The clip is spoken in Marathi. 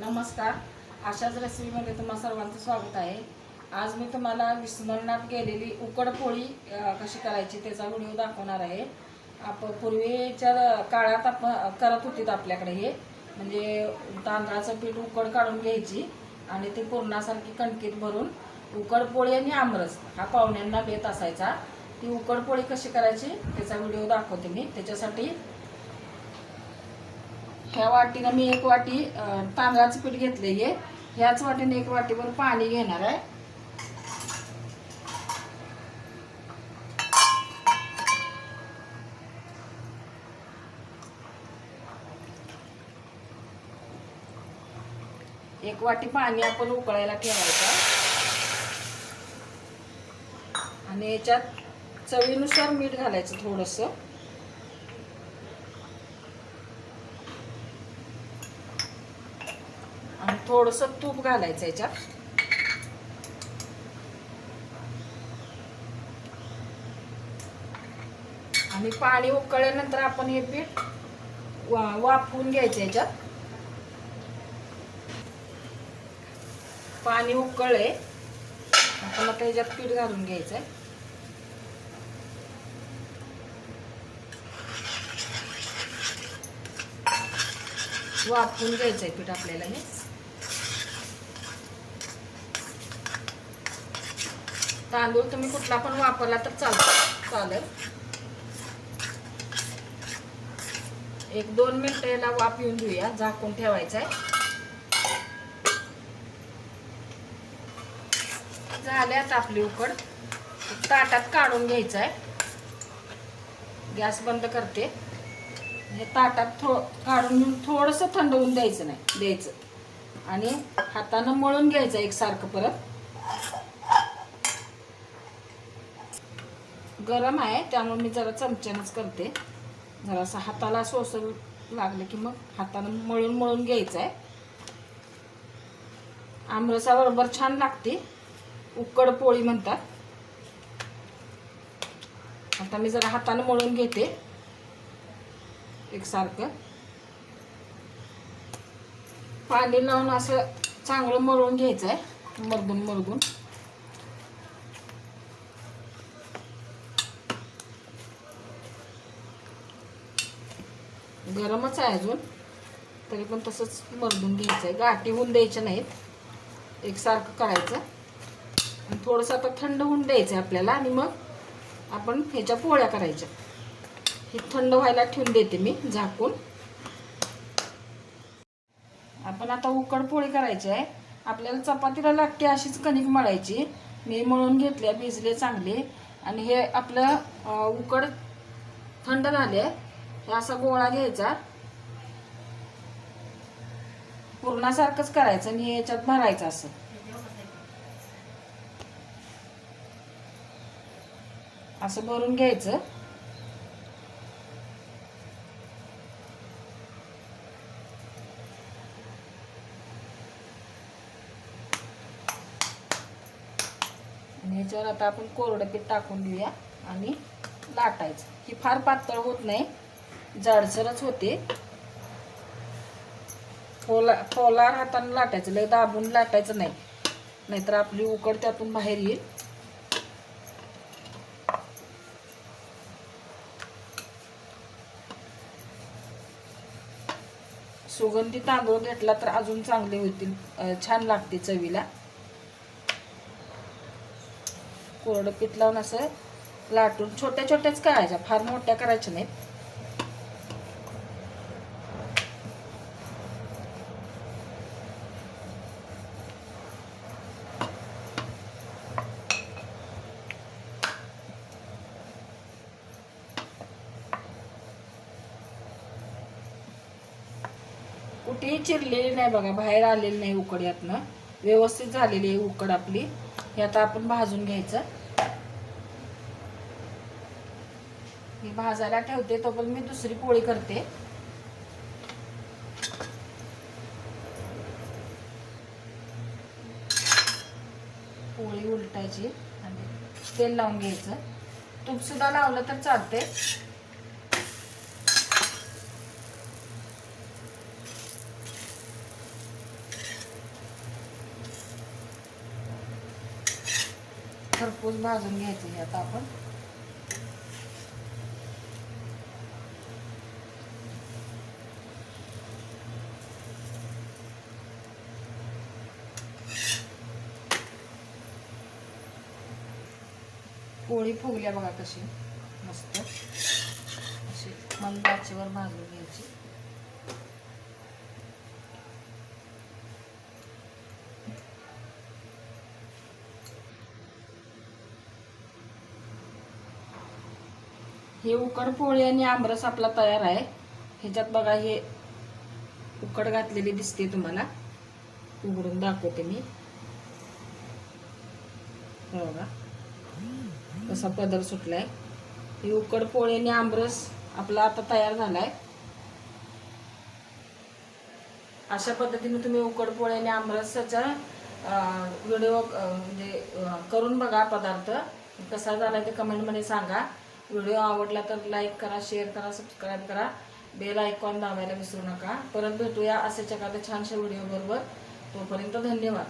नमस्कार. अशाच रेसिपीमध्ये तुम्हा सर्वांचं स्वागत आहे. आज मी तुम्हाला विस्मरणात गेलेली उकड पोळी कशी करायची त्याचा व्हिडिओ दाखवणार आहे. आप पूर्वीच्या काळात आपण करत होतीत आपल्याकडे हे. म्हणजे तांदळाचं पीठ उकड काढून घ्यायची आणि ती पूर्णासारखी कणकीत भरून उकडपोळी आणि आमरस हा पाहुण्यांना बेत असायचा. ती उकडपोळी कशी करायची त्याचा व्हिडिओ दाखवते मी. त्याच्यासाठी ह्या वाटीनं मी एक वाटी तांदळाचं पीठ घेतले आहे ह्याच वाटीने एक वाटीभर पाणी घेणार आहे. एक वाटी पाणी आपण उकळायला ठेवायचं. आणि याच्यात चवीनुसार मीठ घालायचं थोडंसं. थोडस तूप घालायचं याच्यात. आणि पाणी उकळल्यानंतर आपण हे पीठ वा वाफवून घ्यायचं याच्यात. पाणी उकळले आपण आता याच्यात पीठ घालून घ्यायचं आहे वाफवून घ्यायचं आहे पीठ आपल्याला हे. तांदूळ तुम्ही कुठला पण वापरला तर चालतो. चालेल. एक दोन मिनिटं याला वाफ येऊन देऊया झाकून ठेवायचं आहे झाल्यात आपली उकड. ताटात काढून घ्यायचं आहे गॅस बंद करते. हे ताटात थो काढून घेऊन थोडंसं थंड होऊन द्यायचं नाही. द्यायचं. आणि हातानं मळून घ्यायचं एकसारखं परत. गरम आहे त्यामुळे मी जरा चमच्यानंच करते. जरासं हाताला सोसर लागलं की मग हातानं मळून मळून घ्यायचं आहे आमरसाबरोबर छान लागते. उकड पोळी म्हणतात. आता मी जरा हातानं मळून घेते. एकसारखं. पाणी लावून असं चांगलं मळून घ्यायचं आहे मरदून मरदून. गरमच आहे अजून. तरी पण तसंच मरदून घ्यायचं आहे गाठी होऊन द्यायच्या नाहीत. एकसारखं करायचं. आणि थोडंसं आता थंड होऊन द्यायचं आहे आपल्याला. आणि मग आपण ह्याच्या पोळ्या करायच्या. हे थंड व्हायला ठेवून देते मी झाकून. आपण आता उकड पोळी करायची आहे. आपल्याला चपातीला लागते अशीच कणिक मळायची. मी मळून घेतल्या भिजले चांगले. आणि हे आपलं उकड थंड झाले हे असा गोळा घ्यायचा. पूर्णासारखंच करायचं आणि याच्यात भरायचं असं. असं भरून घ्यायचं. आणि याच्यावर आता आपण कोरडं पीठ टाकून देऊया आणि लाटायचं. ही फार पातळ होत नाही. जाडसरच होते. पोला पोलार हाताने लाटायचं लय दाबून लाटायचं नाही. नाहीतर आपली उकड त्यातून बाहेर येईल. सुगंधी तांदूळ घेतला तर अजून चांगले होतील. छान लागते चवीला. कोरडं पीठ लावून असं लाटून छोट्या छोट्याच करायच्या फार मोठ्या करायच्या नाहीत. कुठेही चिरलेली नाही बघा बाहेर आलेली नाही उकड यातनं व्यवस्थित झालेली आहे उकड आपली. हे आता आपण भाजून घ्यायचं. मी भाजायला ठेवते तो पण मी दुसरी पोळी करते. पोळी उलटायची आणि तेल लावून घ्यायचं. तूप सुद्धा लावलं तर चालते खरपूस भाजून घ्यायचं हे आता आपण. पोळी फुगल्या बघा कशी मस्त. अशी मंदाचीवर भाजून घ्यायची. हे उकड पोळी आणि आमरस आपला तयार आहे. ह्याच्यात बघा हे उकड घातलेली दिसते तुम्हाला. उघडून दाखवते मी. बघा. कसा पदर सुटलाय. ही उकड पोळी आणि आमरस आपला आता तयार झालाय. अशा पद्धतीने तुम्ही उकड पोळी आणि आमरसाचा व्हिडिओ म्हणजे करून बघा पदार्थ. कसा झाला ते कमेंटमध्ये सांगा. व्हिडिओ आवडला तर लाईक करा शेअर करा सबस्क्राईब करा. बेल आयकॉन दाबायला विसरू नका. परत भेटूया असेच एखाद्या छानशा व्हिडिओ बरोबर तोपर्यंत धन्यवाद.